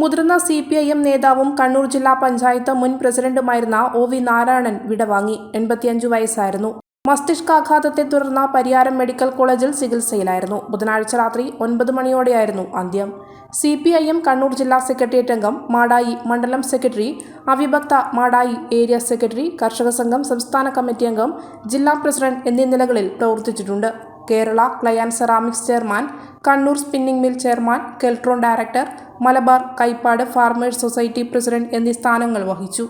മുതിർന്ന C P I M നേതാവും കണ്ണൂർ ജില്ലാ പഞ്ചായത്ത് മുൻ പ്രസിഡന്റുമായിരുന്ന ഒ വി നാരായണൻ വിടവാങ്ങി. എൺപത്തിയഞ്ചു വയസ്സായിരുന്നു. മസ്തിഷ്കാഘാതത്തെ തുടർന്ന് പരിയാരം മെഡിക്കൽ കോളേജിൽ ചികിത്സയിലായിരുന്നു. ബുധനാഴ്ച രാത്രി ഒൻപത് മണിയോടെയായിരുന്നു അന്ത്യം. C P I M Kannur ജില്ലാ സെക്രട്ടേറിയറ്റ് അംഗം മാടായി മണ്ഡലം സെക്രട്ടറി അവിഭക്ത മാടായി ഏരിയ സെക്രട്ടറി കർഷക സംഘം സംസ്ഥാന കമ്മിറ്റി അംഗം ജില്ലാ പ്രസിഡന്റ് എന്നീ നിലകളിൽ പ്രവർത്തിച്ചിട്ടുണ്ട്. Kerala clay ceramics chairman Kannur spinning mill chairman Keltron director Malabar Kaipad farmers society president എന്നീ സ്ഥാനങ്ങൾ വഹിച്ചു.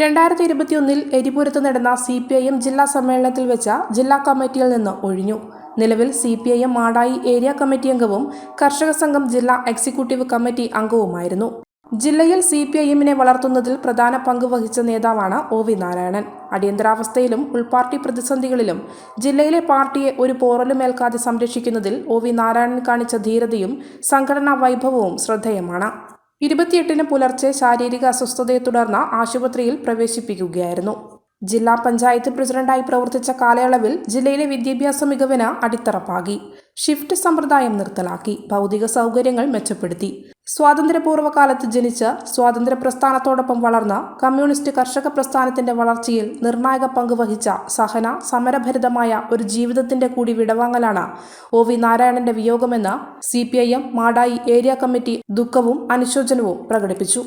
രണ്ടായിരത്തി ഇരുപത്തിയൊന്നിൽ എരിപുരത്ത് നടന്ന സി പി ഐ എം ജില്ലാ സമ്മേളനത്തിൽ വെച്ച ജില്ലാ കമ്മിറ്റിയിൽ നിന്ന് ഒഴിഞ്ഞു. നിലവിൽ C P I M Madayi area committee അംഗവും കർഷക സംഘം ജില്ലാ എക്സിക്യൂട്ടീവ് കമ്മിറ്റി അംഗവുമായിരുന്നു. ജില്ലയിൽ സി പി ഐ എമ്മിനെ വളർത്തുന്നതിൽ പ്രധാന പങ്ക് വഹിച്ച നേതാവാണ് ഒ വി നാരായണൻ. അടിയന്തരാവസ്ഥയിലും ഉൾപാർട്ടി പ്രതിസന്ധികളിലും ജില്ലയിലെ പാർട്ടിയെ ഒരു പോറലുമേൽക്കാതെ സംരക്ഷിക്കുന്നതിൽ ഒ വി നാരായണൻ കാണിച്ച ധീരതയും സംഘടനാ വൈഭവവും ശ്രദ്ധേയമാണ്. ഇരുപത്തിയെട്ടിന് പുലർച്ചെ ശാരീരിക അസ്വസ്ഥതയെ തുടർന്ന് ആശുപത്രിയിൽ പ്രവേശിപ്പിക്കുകയായിരുന്നു. ജില്ലാ പഞ്ചായത്ത് പ്രസിഡന്റായി പ്രവർത്തിച്ച കാലയളവിൽ ജില്ലയിലെ വിദ്യാഭ്യാസ മികവിന് അടിത്തറപ്പാകി. ഷിഫ്റ്റ് സമ്പ്രദായം നിർത്തലാക്കി. ഭൗതിക സൗകര്യങ്ങൾ മെച്ചപ്പെടുത്തി. സ്വാതന്ത്ര്യപൂർവ കാലത്ത് ജനിച്ച് സ്വാതന്ത്ര്യ പ്രസ്ഥാനത്തോടൊപ്പം വളർന്ന കമ്മ്യൂണിസ്റ്റ് കർഷക പ്രസ്ഥാനത്തിന്റെ വളർച്ചയിൽ നിർണായക പങ്ക് വഹിച്ച സഹന സമരഭരിതമായ ഒരു ജീവിതത്തിന്റെ കൂടി വിടവാങ്ങലാണ് ഒ വി നാരായണന്റെ വിയോഗമെന്ന് സി മാടായി ഏരിയ കമ്മിറ്റി ദുഃഖവും അനുശോചനവും പ്രകടിപ്പിച്ചു.